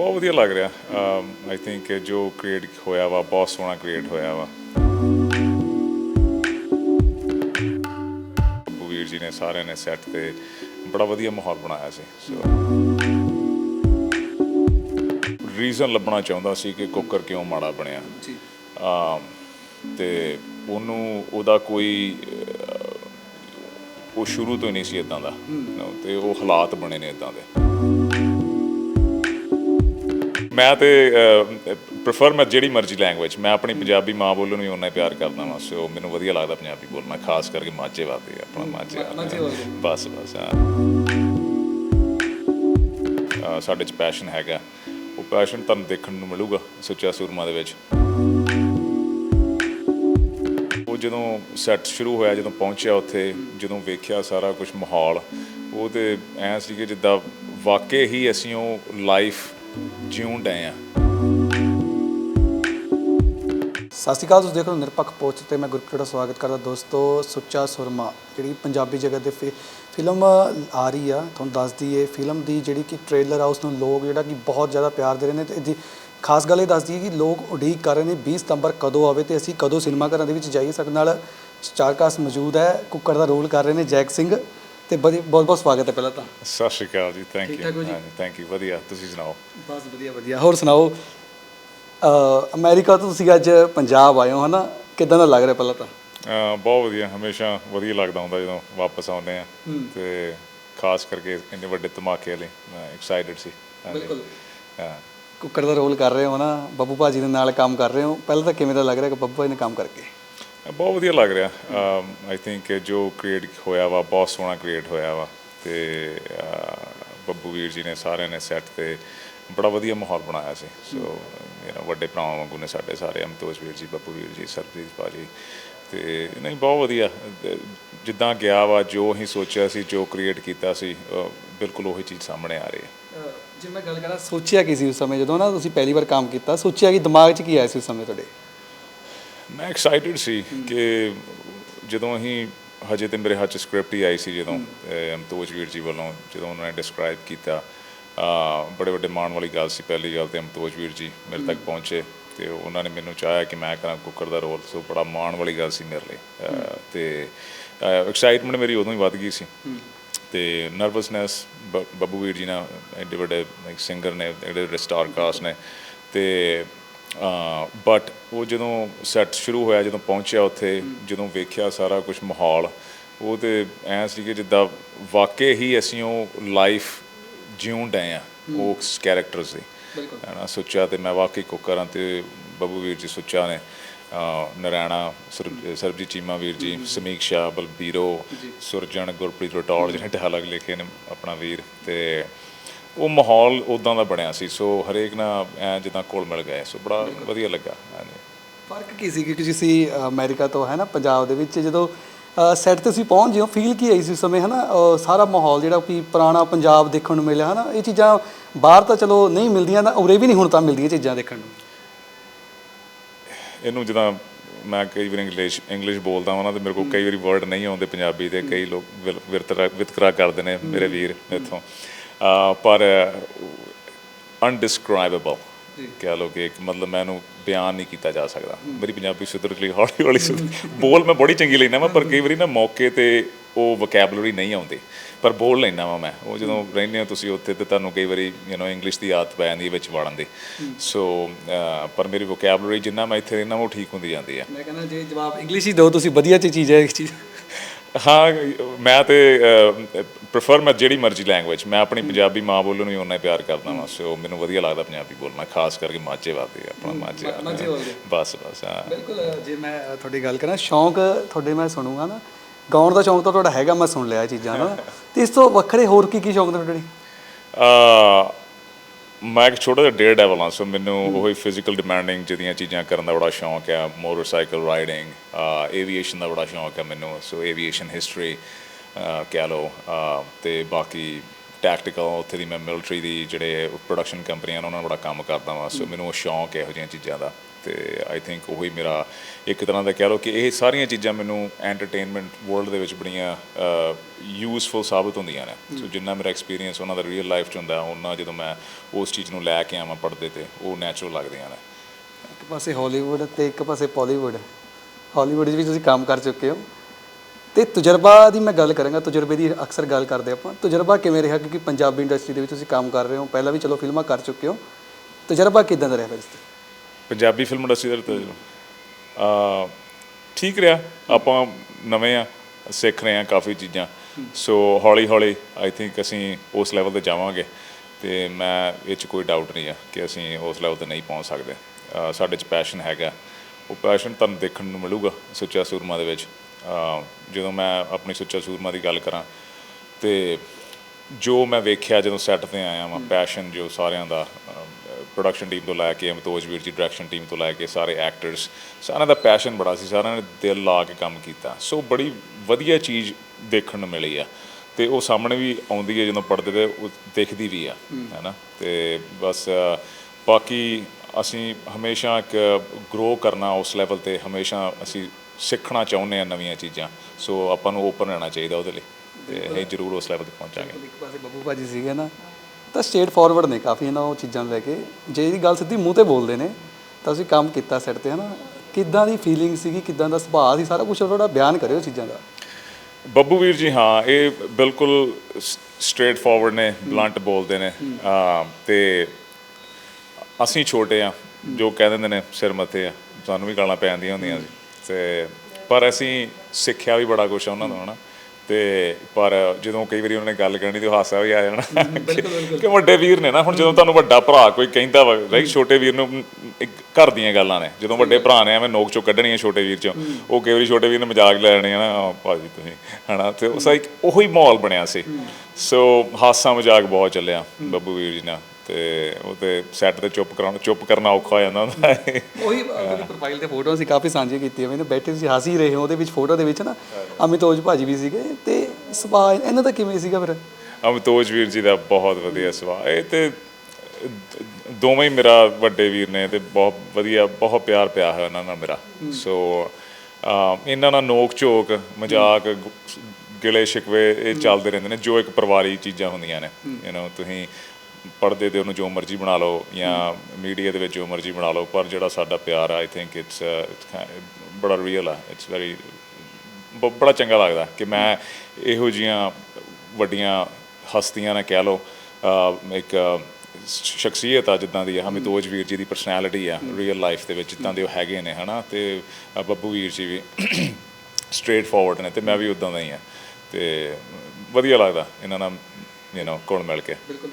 ਬਹੁਤ ਵਧੀਆ ਲੱਗ ਰਿਹਾ। ਆਈ ਥਿੰਕ ਜੋ ਕ੍ਰੀਏਟ ਹੋਇਆ ਵਾ ਬਹੁਤ ਸੋਹਣਾ ਕ੍ਰੀਏਟ ਹੋਇਆ ਵਾ। ਬੱਬੂ ਵੀਰ ਜੀ ਨੇ ਸਾਰਿਆਂ ਨੇ ਸੈੱਟ ਤੇ ਬੜਾ ਵਧੀਆ ਮਾਹੌਲ ਬਣਾਇਆ ਸੀ ਸੋ ਰੀਜ਼ਨ ਲੱਭਣਾ ਚਾਹੁੰਦਾ ਸੀ ਕਿ ਕੁੱਕਰ ਕਿਉਂ ਮਾੜਾ ਬਣਿਆ। ਜੀ। ਤੇ ਉਹਨੂੰ ਉਹਦਾ ਕੋਈ ਉਹ ਸ਼ੁਰੂ ਤੋਂ ਨਹੀਂ ਸੀ ਇਦਾਂ ਦਾ। ਤੇ ਉਹ ਹਾਲਾਤ ਬਣੇ ਨੇ ਇਦਾਂ ਦੇ। ਮੈਂ ਤੇ ਪ੍ਰੇਫਰ ਮੈਂ ਜਿਹੜੀ ਮਰਜ਼ੀ ਲੈਂਗੁਏਜ ਮੈਂ ਆਪਣੀ ਪੰਜਾਬੀ ਮਾਂ ਬੋਲੀ ਨੂੰ ਵੀ ਹੀ ਪਿਆਰ ਕਰਦਾ ਹਾਂ ਸੋ ਮੈਨੂੰ ਵਧੀਆ ਲੱਗਦਾ ਪੰਜਾਬੀ ਬੋਲਣਾ ਖਾਸ ਕਰਕੇ ਮਾਝੇ ਵਾਦੀ ਆਪਣਾ ਮਾਝੇ। ਬਸ ਬਸ ਸਾਡੇ ਚ ਪੈਸ਼ਨ ਹੈਗਾ। ਉਹ ਪੈਸ਼ਨ ਤੁਹਾਨੂੰ ਦੇਖਣ ਨੂੰ ਮਿਲੂਗਾ ਸੁੱਚਾ ਸੂਰਮਾ ਦੇ ਵਿੱਚ। ਉਹ ਜਦੋਂ ਸੈੱਟ ਸ਼ੁਰੂ ਹੋਇਆ ਜਦੋਂ ਪਹੁੰਚਿਆ ਉੱਥੇ ਜਦੋਂ ਵੇਖਿਆ ਸਾਰਾ ਕੁਝ ਮਾਹੌਲ ਉਹ ਤੇ ਐ ਸੀ ਕਿ ਜਿੱਦਾਂ ਵਾਕਈ ਹੀ ਅਸੀਂ ਉਹ ਲਾਈਫ ਜਿਉਣ ਡਏ ਆ। ਸਤਿ ਸ਼੍ਰੀ ਅਕਾਲ, ਤੁਸੀਂ ਦੇਖ ਰਹੇ ਹੋ ਨਿਰਪੱਖ ਪੋਸਟ ਤੇ ਮੈਂ ਗੁਰਪ੍ਰੀਤ ਦਾ ਸਵਾਗਤ ਕਰਦਾ ਦੋਸਤੋ ਸੁੱਚਾ ਸੁਰਮਾ, ਜਿਹੜੀ ਪੰਜਾਬੀ ਜਗਤ ਦੇ ਫਿ- ਫਿਲਮ ਆ ਰਹੀ ਆ। ਤੁਹਾਨੂੰ ਦੱਸ ਦਈਏ, ਫਿਲਮ ਦੀ ਜਿਹੜੀ ਕਿ ਟ੍ਰੇਲਰ ਆ ਉਸ ਨੂੰ ਲੋਕ ਜਿਹੜਾ ਕਿ ਬਹੁਤ ਜ਼ਿਆਦਾ ਪਿਆਰ ਦੇ ਰਹੇ ਨੇ ਤੇ ਇਹਦੀ ਖਾਸ ਗੱਲ ਇਹ ਦੱਸ ਦਈਏ ਕਿ ਲੋਕ ਉਡੀਕ ਕਰ ਰਹੇ ਨੇ 20 ਸਤੰਬਰ ਕਦੋਂ ਆਵੇ ਤੇ ਅਸੀਂ ਕਦੋਂ ਸਿਨੇਮਾ ਘਰਾਂ ਦੇ ਵਿੱਚ ਜਾਈਏ। ਸਾਡੇ ਨਾਲ ਸਟਾਰਕਾਸਟ ਮੌਜੂਦ ਹੈ ਕੁੱਕਰ ਦਾ ਰੋਲ ਕਰ ਰਹੇ ਨੇ ਜੈਕ ਸਿੰਘ। ਤੇ ਬਹੁਤ ਬਹੁਤ ਸਵਾਗਤ ਹੈ ਪਹਿਲਾਂ ਤਾਂ। ਸਤਿ ਸ਼੍ਰੀ ਅਕਾਲ ਜੀ ਥੈਂਕ ਠੀਕ ਠਾਕ ਹੋ ਯੂ ਜੀ? ਹਾਂਜੀ ਥੈਂਕ ਯੂ ਵਧੀਆ। ਤੁਸੀਂ ਸੁਣਾਓ? ਬਸ ਵਧੀਆ ਵਧੀਆ। ਹੋਰ ਸੁਣਾਓ? ਅ ਅਮਰੀਕਾ ਤੋਂ ਤੁਸੀਂ ਅੱਜ ਪੰਜਾਬ ਆਏ ਹੋ ਹਨਾ? ਕਿਦਾਂ ਦਾ ਲੱਗ ਰਿਹਾ ਪਹਿਲਾਂ ਤਾਂ? ਅਹ ਬਹੁਤ ਵਧੀਆ। ਹਮੇਸ਼ਾ ਵਧੀਆ ਲੱਗਦਾ ਹੁੰਦਾ ਜਦੋਂ ਵਾਪਸ ਆਉਂਦੇ ਆ। ਤੇ ਖਾਸ ਕਰਕੇ ਇੰਨੇ ਵੱਡੇ ਧਮਾਕੇ ਲਈ ਮੈਂ ਐਕਸਾਈਟਡ ਸੀ। ਹਾਂਜੀ। ਬਿਲਕੁਲ। ਹਾਂ। ਕੁੱਕਰ ਦਾ ਰੋਲ ਕਰ ਰਹੇ ਹੋ ਨਾ ਬੱਬੂ ਭਾਜੀ ਦੇ ਨਾਲ ਕੰਮ ਕਰ ਰਹੇ ਹੋ। ਪਹਿਲਾਂ ਤਾਂ ਕਿਵੇਂ ਦਾ ਲੱਗ ਰਿਹਾ ਕਿ ਬੱਬੂ ਭਾਜੀ ਨੇ ਕੰਮ ਕਰਕੇ? ਬਹੁਤ ਵਧੀਆ ਲੱਗ ਰਿਹਾ। ਆਈ ਥਿੰਕ ਜੋ ਕ੍ਰੀਏਟ ਹੋਇਆ ਵਾ, ਬਹੁਤ ਸੋਹਣਾ ਕ੍ਰੀਏਟ ਹੋਇਆ ਵਾ ਤੇ ਬੱਬੂ ਵੀਰ ਜੀ ਨੇ ਸਾਰਿਆਂ ਨੇ ਸੈੱਟ ਤੇ ਬੜਾ ਵਧੀਆ ਮਾਹੌਲ ਬਣਾਇਆ ਸੀ। ਸੋ ਯੂ ਵੱਡੇ ਭਰਾਵਾਂ ਵਾਂਗੂ ਨੇ ਸਾਡੇ ਸਾਰੇ ਅਮਤੋਜ ਵੀਰ ਜੀ, ਬੱਬੂ ਵੀਰ ਜੀ, ਸਰਬਜੀਤ ਭਾਜੀ ਤੇ ਨਹੀਂ, ਬਹੁਤ ਵਧੀਆ। ਜਿੱਦਾਂ ਗਿਆ ਵਾ, ਜੋ ਅਸੀਂ ਸੋਚਿਆ ਸੀ, ਜੋ ਕ੍ਰੀਏਟ ਕੀਤਾ ਸੀ ਬਿਲਕੁਲ ਉਹੀ ਚੀਜ਼ ਸਾਹਮਣੇ ਆ ਰਹੀ ਹੈ। ਜੇ ਮੈਂ ਗੱਲ ਕਰਾਂ, ਸੋਚਿਆ ਕੀ ਸੀ ਉਸ ਸਮੇਂ? ਜਦੋਂ ਨਾ ਤੁਸੀਂ ਪਹਿਲੀ ਵਾਰ ਕੰਮ ਕੀਤਾ, ਸੋਚਿਆ ਕਿ ਦਿਮਾਗ 'ਚ ਕੀ ਆਇਆ ਸੀ ਉਸ ਸਮੇਂ ਤੁਹਾਡੇ? ਮੈਂ ਐਕਸਾਈਟਡ ਸੀ ਕਿ ਜਦੋਂ ਅਸੀਂ ਹਜੇ ਤੇ ਮੇਰੇ ਹੱਥ 'ਚ ਸਕ੍ਰਿਪਟ ਹੀ ਆਈ ਸੀ ਜਦੋਂ ਅਮਤੋਜ ਵੀਰ ਜੀ ਵੱਲੋਂ ਜਦੋਂ ਉਹਨਾਂ ਨੇ ਡਿਸਕ੍ਰਾਈਬ ਕੀਤਾ ਬੜੇ ਵੱਡੇ ਮਾਣ ਵਾਲੀ ਗੱਲ ਸੀ ਪਹਿਲੀ ਗੱਲ ਤੇ ਅਮਤੋਜ ਵੀਰ ਜੀ ਮੇਰੇ ਤੱਕ ਪਹੁੰਚੇ ਤੇ ਉਹਨਾਂ ਨੇ ਮੈਨੂੰ ਚਾਹਿਆ ਕਿ ਮੈਂ ਕਰਾਂ ਕੁੱਕਰ ਦਾ ਰੋਲ ਸੋ ਬੜਾ ਮਾਣ ਵਾਲੀ ਗੱਲ ਸੀ ਮੇਰੇ ਲਈ ਤੇ ਐਕਸਾਈਟਮੈਂਟ ਮੇਰੀ ਉਦੋਂ ਹੀ ਵੱਧ ਗਈ ਸੀ। ਤੇ ਨਰਵਸਨੈਸ ਬੱਬੂ ਵੀਰ ਜੀ ਨਾਲ ਐਡੇ ਵੱਡੇ ਸਿੰਗਰ ਨੇ ਐਡੇ ਸਟਾਰ ਕਾਸਟ ਨੇ ਤੇ ਬਟ ਉਹ ਜਦੋਂ ਸੈੱਟ ਸ਼ੁਰੂ ਹੋਇਆ ਜਦੋਂ ਪਹੁੰਚਿਆ ਉੱਥੇ ਜਦੋਂ ਵੇਖਿਆ ਸਾਰਾ ਕੁਝ ਮਾਹੌਲ ਉਹ ਤੇ ਐ ਸੀ ਕਿ ਜਿੱਦਾਂ ਵਾਕਈ ਹੀ ਅਸੀਂ ਉਹ ਲਾਈਫ ਜਿਉਣ ਡਏ ਆ ਉਸ ਕੈਰੈਕਟਰਸ ਦੀ। ਬਿਲਕੁਲ। ਹਨਾ ਸੁੱਚਾ ਤੇ ਮੈਂ ਵਾਕਈ ਕੁੱਕਰਾਂ ਤੇ ਬੱਬੂ ਵੀਰ ਜੀ ਸੁੱਚਾ ਨੇ ਸਰਬ- ਸਰਬਜੀਤ ਚੀਮਾ ਵੀਰ ਜੀ ਸਮੀਕ ਸ਼ਾਹ ਬਲਬੀਰੋ ਸੁਰਜਣ ਗੁਰਪ੍ਰੀਤ ਰਟੌੜ ਜਿਹਨੇ ਡਾਇਲੌਗ ਲਿਖੇ ਨੇ ਆਪਣਾ ਵੀਰ ਤੇ ਉਹ ਮਾਹੌਲ ਉਦਾਂ ਦਾ ਬਣਿਆ ਸੀ ਸੋ ਹਰੇਕ ਨਾਲ ਐ ਜਿੱਦਾਂ ਕੋਲ ਮਿਲ ਗਏ ਸੋ ਬੜਾ ਵਧੀਆ ਲੱਗਾ ਹਾਂਜੀ। ਫ਼ਰਕ ਕੀ ਸੀ ਕਿ ਤੁਸੀਂ ਅਮਰੀਕਾ ਤੋਂ ਹੈ ਨਾ ਪੰਜਾਬ ਦੇ ਵਿੱਚ ਜਦੋਂ ਸੈੱਟ ਤੇ ਤੁਸੀਂ ਪਹੁੰਚ ਜਿਓ ਫੀਲ ਕੀ ਆਈ ਸੀ ਉਸ ਸਮੇਂ ਹੈ ਨਾ ਸਾਰਾ ਮਾਹੌਲ ਜਿਹੜਾ ਕਿ ਪੁਰਾਣਾ ਪੰਜਾਬ ਦੇਖਣ ਨੂੰ ਮਿਲਿਆ ਹੈ ਨਾ ਇਹ ਚੀਜ਼ਾਂ ਬਾਹਰ ਤਾਂ ਚਲੋ ਨਹੀਂ ਮਿਲਦੀਆਂ ਤਾਂ ਉਰੇ ਵੀ ਨਹੀਂ ਹੁਣ ਤਾਂ ਮਿਲਦੀਆਂ ਚੀਜ਼ਾਂ ਦੇਖਣ ਨੂੰ। ਇਹਨੂੰ ਜਦੋਂ ਮੈਂ ਕਈ ਵਾਰ ਇੰਗਲਿਸ਼ ਇੰਗਲਿਸ਼ ਬੋਲਦਾ ਹਾਂ ਨਾ ਤੇ ਮੇਰੇ ਕੋਲ ਕਈ ਵਾਰੀ ਵਰਡ ਨਹੀਂ ਆਉਂਦੇ ਪੰਜਾਬੀ ਦੇ ਕਈ ਲੋਕ ਵਿਤਕਰਾ ਕਰਦੇ ਨੇ ਮੇਰੇ ਵੀਰ ਇੱਥੋਂ ਪਰ ਅਨਡਿਸਕ੍ਰਾਈਬੇਬਲ ਜੀ। ਕਹਿ ਲਓ ਕਿ ਮਤਲਬ ਮੈਂ ਇਹਨੂੰ ਬਿਆਨ ਨਹੀਂ ਕੀਤਾ ਜਾ ਸਕਦਾ। ਮੇਰੀ ਪੰਜਾਬੀ ਸੁਧਰ ਲਈ ਹੌਲੀ ਹੌਲੀ ਬੋਲ ਮੈਂ ਬੜੀ ਚੰਗੀ ਲੈਣਾ ਵਾ ਪਰ ਕਈ ਵਾਰੀ ਨਾ ਮੌਕੇ ਤੇ ਉਹ ਵੋਕੈਬਲਰੀ ਨਹੀਂ ਆਉਂਦੀ। ਪਰ ਬੋਲ ਲੈਣਾ ਵਾ ਮੈਂ। ਉਹ ਜਦੋਂ ਰਹਿੰਦੇ ਹੋ ਤੁਸੀਂ ਉੱਥੇ ਤੇ ਤੁਹਾਨੂੰ ਕਈ ਵਾਰੀ ਯੂ نو ਇੰਗਲਿਸ਼ ਦੀ ਆਦਤ ਪੈ ਜਾਂਦੀ ਵਿੱਚ ਵੜਨ ਦੀ। ਸੋ ਪਰ ਮੇਰੀ ਵੋਕੈਬਲਰੀ ਜਿੰਨਾ ਮੈਂ ਇੱਥੇ ਰਹਿਣਾ ਉਹ ਠੀਕ ਹੁੰਦੀ ਜਾਂਦੀ ਹੈ। ਮੈਂ ਕਹਿੰਦਾ ਜੇ ਜਵਾਬ ਇੰਗਲਿਸ਼ ਹੀ ਦਿਓ ਤੁਸੀਂ ਵਧੀਆ ਚ ਚੀਜ਼ ਹੈ ਇੱਕ ਚੀਜ਼। ਹਾਂ ਮੈਂ ਤੇ ਪ੍ਰੇਫਰ ਮੈਂ ਜਿਹੜੀ ਮਰਜ਼ੀ ਲੈਂਗੁਏਜ ਮੈਂ ਆਪਣੀ ਪੰਜਾਬੀ ਮਾਂ ਬੋਲੀ ਨੂੰ ਵੀ ਓਨਾ ਹੀ ਪਿਆਰ ਕਰਦਾ ਹਾਂ ਸੋ ਮੈਨੂੰ ਵਧੀਆ ਲੱਗਦਾ ਪੰਜਾਬੀ ਬੋਲਣਾ ਖਾਸ ਕਰਕੇ ਮਾਝੇ ਵਾਦੀ ਆਪਣਾ ਮਾਝੇ। ਬਸ ਬਸ ਹਾਂ। ਬਿਲਕੁਲ ਜੇ ਮੈਂ ਤੁਹਾਡੀ ਗੱਲ ਕਰਾਂ ਸ਼ੌਂਕ ਤੁਹਾਡੇ ਮੈਂ ਸੁਣੂਗਾ ਨਾ ਗਾਉਣ ਦਾ ਸ਼ੌਂਕ ਤਾਂ ਤੁਹਾਡਾ ਹੈਗਾ ਮੈਂ ਸੁਣ ਲਿਆ ਇਹ ਚੀਜ਼ਾਂ ਨਾ ਤੇ ਇਸ ਤੋਂ ਵੱਖਰੇ ਹੋਰ ਕੀ ਕੀ ਸ਼ੌਂਕ ਨੇ ਤੁਹਾਡੇ? ਅਹ ਮੈਂ ਇੱਕ ਛੋਟਾ ਜਿਹਾ ਡੇਅਰ ਡੈਵਲ ਹਾਂ, ਸੋ ਮੈਨੂੰ ਉਹੀ ਫਿਜ਼ੀਕਲ ਡਿਮਾਂਡਿੰਗ ਜਿਹੜੀਆਂ ਚੀਜ਼ਾਂ ਕਰਨ ਦਾ ਬੜਾ ਸ਼ੌਂਕ ਹੈ ਮੋਟਰਸਾਈਕਲ ਰਾਈਡਿੰਗ ਏਵੀਏਸ਼ਨ ਦਾ ਬੜਾ ਸ਼ੌਂਕ ਹੈ ਮੈਨੂੰ, ਸੋ ਏਵੀਏਸ਼ਨ ਹਿਸਟਰੀ ਕਹਿ ਲਓ, ਅਹ, ਤੇ ਬਾਕੀ ਟੈਕਟੀਕਲ ਉੱਥੇ ਦੀ ਮੈਂ ਮਿਲਟਰੀ ਦੀ ਜਿਹੜੇ ਪ੍ਰੋਡਕਸ਼ਨ ਕੰਪਨੀਆਂ ਨੇ ਉਹਨਾਂ ਨਾਲ ਬੜਾ ਕੰਮ ਕਰਦਾ ਵਾਂ। ਸੋ ਮੈਨੂੰ ਉਹ ਸ਼ੌਂਕ ਹੈ ਇਹੋ ਜਿਹੀਆਂ ਚੀਜ਼ਾਂ ਦਾ। ਤੇ ਆਈ ਥਿੰਕ ਉਹੀ ਮੇਰਾ ਇੱਕ ਤਰ੍ਹਾਂ ਦਾ ਕਹਿ ਲਓ ਕਿ ਇਹ ਸਾਰੀਆਂ ਚੀਜ਼ਾਂ ਮੈਨੂੰ ਐਂਟਰਟੇਨਮੈਂਟ ਵਰਲਡ ਦੇ ਵਿੱਚ ਬੜੀਆਂ ਯੂਸਫੁਲ ਸਾਬਤ ਹੁੰਦੀਆਂ ਨੇ। ਸੋ ਜਿੰਨਾ ਮੇਰਾ ਐਕਸਪੀਰੀਅੰਸ ਉਹਨਾਂ ਦਾ ਰੀਅਲ ਲਾਈਫ 'ਚ ਹੁੰਦਾ ਉਹਨਾਂ ਜਦੋਂ ਮੈਂ ਉਸ ਚੀਜ਼ ਨੂੰ ਲੈ ਕੇ ਆਵਾਂ ਪੜਦੇ ਤੇ ਉਹ ਨੈਚੁਰਲ ਲੱਗਦੀਆਂ ਨੇ। ਇੱਕ ਪਾਸੇ ਹਾਲੀਵੁੱਡ ਤੇ ਇੱਕ ਪਾਸੇ ਪੋਲੀਵੁੱਡ ਹਾਲੀਵੁੱਡ 'ਚ ਵੀ ਤੁਸੀਂ ਕੰਮ ਕਰ ਚੁੱਕੇ ਹੋ। ਤੇ ਤਜਰਬਾ ਦੀ ਮੈਂ ਗੱਲ ਕਰਾਂਗਾ, ਤਜਰਬੇ ਦੀ ਅਕਸਰ ਗੱਲ ਕਰਦੇ ਆਪਾਂ। ਤਜਰਬਾ ਕਿਵੇਂ ਰਿਹਾ? ਕਿਉਂਕਿ ਪੰਜਾਬੀ ਇੰਡਸਟਰੀ ਦੇ ਵਿੱਚ ਤੁਸੀਂ ਕੰਮ ਕਰ ਰਹੇ ਹੋ। ਪਹਿਲਾਂ ਵੀ ਚਲੋ ਫਿਲਮਾਂ ਕਰ ਚੁੱਕੇ ਹੋ। ਤਜਰਬਾ ਕਿਦਾਂ ਦਾ ਰਿਹਾ ਫਿਰ ਇਸ ਤੇ? ਪੰਜਾਬੀ ਫਿਲਮ ਇੰਡਸਟਰੀ ਦਾ ਤਾਂ ਠੀਕ ਰਿਹਾ। ਆਪਾਂ ਨਵੇਂ ਆ, ਸਿੱਖ ਰਹੇ ਆ ਕਾਫੀ ਚੀਜ਼ਾਂ। ਸੋ ਹੌਲੀ ਹੌਲੀ ਆਈ ਥਿੰਕ ਅਸੀਂ ਉਸ ਲੈਵਲ ਤੇ ਜਾਵਾਂਗੇ। ਤੇ ਮੈਂ, ਇਹ 'ਚ ਕੋਈ ਡਾਊਟ ਨਹੀਂ ਆ ਕਿ ਅਸੀਂ ਉਸ ਲੈਵਲ ਤੇ ਨਹੀਂ ਪਹੁੰਚ ਸਕਦੇ। ਸਾਡੇ 'ਚ ਪੈਸ਼ਨ ਹੈਗਾ। ਉਹ ਪੈਸ਼ਨ ਤੁਹਾਨੂੰ ਦੇਖਣ ਨੂੰ ਮਿਲੂਗਾ ਸੁੱਚਾ ਸੂਰਮਾ ਦੇ ਵਿੱਚ। ਜਦੋਂ ਮੈਂ ਆਪਣੀ ਸੁੱਚਾ ਸੂਰਮਾ ਦੀ ਗੱਲ ਕਰਾਂ ਤੇ ਜੋ ਮੈਂ ਵੇਖਿਆ ਜਦੋਂ ਸੈੱਟ ਤੇ ਆਇਆ ਵਾਂ ਪੈਸ਼ਨ ਜੋ ਸਾਰਿਆਂ ਦਾ ਪ੍ਰੋਡਕਸ਼ਨ ਟੀਮ ਤੋਂ ਲੈ ਕੇ ਅਮਿਤੋਜ ਵੀਰ ਜੀ ਡਾਇਰੈਕਸ਼ਨ ਟੀਮ ਤੋਂ ਲੈ ਕੇ ਸਾਰੇ ਐਕਟਰਸ ਸਾਰਿਆਂ ਦਾ ਪੈਸ਼ਨ ਬੜਾ ਸੀ ਸਾਰਿਆਂ ਨੇ ਦਿਲ ਲਾ ਕੇ ਕੰਮ ਕੀਤਾ। ਸੋ ਬੜੀ ਵਧੀਆ ਚੀਜ਼ ਦੇਖਣ ਨੂੰ ਮਿਲੀ ਆ ਤੇ ਉਹ ਸਾਹਮਣੇ ਵੀ ਆਉਂਦੀ ਹੈ ਜਦੋਂ ਪੜਦੇ ਤੇ ਉਹ ਦਿਖਦੀ ਵੀ ਆ ਹੈਨਾ? ਤੇ ਬਸ ਬਾਕੀ ਅਸੀਂ ਹਮੇਸ਼ਾ ਇੱਕ ਗਰੋ ਕਰਨਾ ਉਸ ਲੈਵਲ ਤੇ ਹਮੇਸ਼ਾ ਅਸੀਂ ਸਿੱਖਣਾ ਚਾਹੁੰਦੇ ਆ ਨਵੀਆਂ ਚੀਜ਼ਾਂ। ਸੋ ਆਪਾਂ ਨੂੰ ਓਪਨ ਰਹਿਣਾ ਚਾਹੀਦਾ ਉਹਦੇ ਲਈ। ਤੇ ਅਸੀਂ ਜ਼ਰੂਰ ਉਸ ਲੈਵਲ ਤੇ ਪਹੁੰਚਾਂਗੇ। ਇੱਕ ਪਾਸੇ ਬੱਬੂ ਭਾਜੀ ਸੀਗੇ ਨਾ ਤਾਂ ਸਟੇਟ ਫਾਰਵਰਡ ਨੇ ਕਾਫੀ ਇਹਨਾਂ ਉਹ ਚੀਜ਼ਾਂ ਲੈ ਕੇ। ਜੇ ਇਹਦੀ ਗੱਲ ਸਿੱਧੀ ਮੂੰਹ ਤੇ ਬੋਲਦੇ ਨੇ ਤਾਂ ਤੁਸੀਂ ਕੰਮ ਕੀਤਾ ਸੈੱਟ ਤੇ ਹਨਾ? ਕਿੱਦਾਂ ਦੀ ਫੀਲਿੰਗ ਸੀਗੀ ਕਿੱਦਾਂ ਦਾ ਸੁਭਾਅ ਸੀ? ਸਾਰਾ ਕੁਝ ਥੋੜਾ ਬਿਆਨ ਕਰਿਓ ਚੀਜ਼ਾਂ ਦਾ। ਬੱਬੂ ਵੀਰ ਜੀ ਹਾਂ ਇਹ ਬਿਲਕੁਲ ਸਟ੍ਰੇਟ ਫਾਰਵਰਡ ਨੇ ਬਲੰਟ ਬੋਲਦੇ ਨੇ। ਤੇ ਅਸੀਂ ਛੋਟੇ ਆ ਜੋ ਕਹਿ ਦਿੰਦੇ ਨੇ ਸਿਰ ਮੱਥੇ ਆ ਸਾਨੂੰ ਵੀ ਗਾਲਾਂ ਪੈਂਦੀਆਂ ਹੁੰਦੀਆਂ ਸੀ। ਤੇ ਪਰ ਅਸੀਂ ਸਿੱਖਿਆ ਵੀ ਬੜਾ ਕੁਝ ਉਹਨਾਂ ਤੋਂ ਹਨਾ। ਤੇ ਪਰ ਜਦੋਂ ਕਈ ਵਾਰੀ ਉਹਨਾਂ ਨੇ ਗੱਲ ਕਰਨੀ ਤੇ ਹਾਸਾ ਵੀ ਆ ਜਾਣਾ। ਕਿ ਵੱਡੇ ਵੀਰ ਨੇ ਨਾ ਹੁਣ ਜਦੋਂ ਤੁਹਾਨੂੰ ਵੱਡਾ ਭਰਾ ਕੋਈ ਕਹਿੰਦਾ ਵਾ ਰਾਈਟ ਛੋਟੇ ਵੀਰ ਨੂੰ ਇੱਕ ਘਰ ਦੀਆਂ ਗੱਲਾਂ ਨੇ ਜਦੋਂ ਵੱਡੇ ਭਰਾ ਨੇ ਐਵੇਂ ਨੋਕ ਚੋਂ ਕੱਢਣੀਆਂ ਛੋਟੇ ਵੀਰ ਚੋਂ ਉਹ ਕਈ ਵਾਰੀ ਛੋਟੇ ਵੀਰ ਨੇ ਮਜ਼ਾਕ ਲੈ ਲੈਣੇ ਨਾ "ਆਹ ਭਾਜੀ ਤੁਸੀਂ ਹਨਾ। ਤੇ ਉਸ ਇੱਕ ਉਹੀ ਮਾਹੌਲ ਬਣਿਆ ਸੀ। ਸੋ ਹਾਸਾ ਮਜ਼ਾਕ ਬਹੁਤ ਚੱਲਿਆ ਬੱਬੂ ਵੀਰ ਜੀ ਨਾਲ। ਤੇ ਉਹ ਤੇ ਸੈੱਟ ਤੇ ਚੁੱਪ ਕਰਾਉਣਾ ਚੁੱਪ ਕਰਨਾ ਔਖਾ ਹੋ ਜਾਂਦਾ ਹੁੰਦਾ ਹੈ। ਉਹੀ ਪ੍ਰੋਫਾਈਲ ਤੇ ਫੋਟੋ ਅਸੀਂ ਕਾਫੀ ਸਾਂਝੀਆਂ ਕੀਤੀਆਂ ਮੈਨੇ ਬੈਠੇ ਸੀ ਹੱਸ ਹੀ ਰਹੇ ਹੋ ਉਹਦੇ ਵਿੱਚ ਫੋਟੋ ਦੇ ਵਿੱਚ ਨਾ ਅਮਿਤੋਜ ਭਾਜੀ ਵੀ ਸੀਗੇ ਤੇ ਸੁਭਾਅ ਇਹਨਾਂ ਦਾ ਕਿਵੇਂ ਸੀਗਾ ਫਿਰ? ਅਮਿਤੋਜ ਵੀਰ ਜੀ ਦਾ ਬਹੁਤ ਵਧੀਆ ਸੁਭਾਅ ਇਹ ਤੇ ਦੋਵੇਂ ਹੀ ਮੇਰਾ ਵੱਡੇ ਵੀਰ ਨੇ ਤੇ ਬਹੁਤ ਵਧੀਆ ਬਹੁਤ ਪਿਆਰ ਪਿਆ ਹੈ ਉਹਨਾਂ ਨਾਲ ਮੇਰਾ। ਸੋ ਇਹਨਾਂ ਨਾਲ ਨੋਕ ਝੋਕ ਮਜ਼ਾਕ ਗਿਲੇ ਸ਼ਿਕਵੇ ਇਹ ਚੱਲਦੇ ਰਹਿੰਦੇ ਨੇ ਜੋ ਇੱਕ ਪਰਿਵਾਰੀ ਚੀਜ਼ਾਂ ਹੁੰਦੀਆਂ ਨੇ ਯੂ نو ਤੁਸੀਂ ਪੜਦੇ ਤੇ ਉਹਨੂੰ ਜੋ ਮਰਜ਼ੀ ਬਣਾ ਲਓ ਜਾਂ ਮੀਡੀਆ ਦੇ ਵਿੱਚ ਜੋ ਮਰਜ਼ੀ ਬਣਾ ਲਓ, ਪਰ ਜਿਹੜਾ ਸਾਡਾ ਪਿਆਰ ਆ ਆਈ ਥਿੰਕ ਇਟਸ ਬੜਾ ਰੀਅਲ ਆ ਇਟਸ ਵੈਰੀ ਬ- ਬੜਾ ਚੰਗਾ ਲੱਗਦਾ ਕਿ ਮੈਂ ਇਹੋ ਜੀਆਂ ਵੱਡੀਆਂ ਹਸਤੀਆਂ ਨੇ ਕਹਿ ਲਓ ਇੱਕ ਸ਼ਖਸੀਅਤ ਆ ਜਿੱਦਾਂ ਦੀ ਆ ਅਮਿਤੋਜ ਵੀਰ ਜੀ ਦੀ ਪਰਸਨੈਲਿਟੀ ਆ ਰੀਅਲ ਲਾਈਫ ਦੇ ਵਿੱਚ ਜਿੱਦਾਂ ਦੇ ਉਹ ਹੈਗੇ ਨੇ, ਹਨਾ, ਤੇ ਅਹ, ਬੱਬੂ ਵੀਰ ਜੀ ਵੀ ਸਟ੍ਰੇਟ ਫਾਰਵਰਡ ਨੇ, ਤੇ ਮੈਂ ਵੀ ਉਦਾਂ ਦਾ ਹੀ ਆ, ਤੇ ਵਧੀਆ ਲੱਗਦਾ ਇਹਨਾਂ ਨਾਲ ਯੂ نو ਕੋਲ ਮਿਲ ਕੇ। ਬਿਲਕੁਲ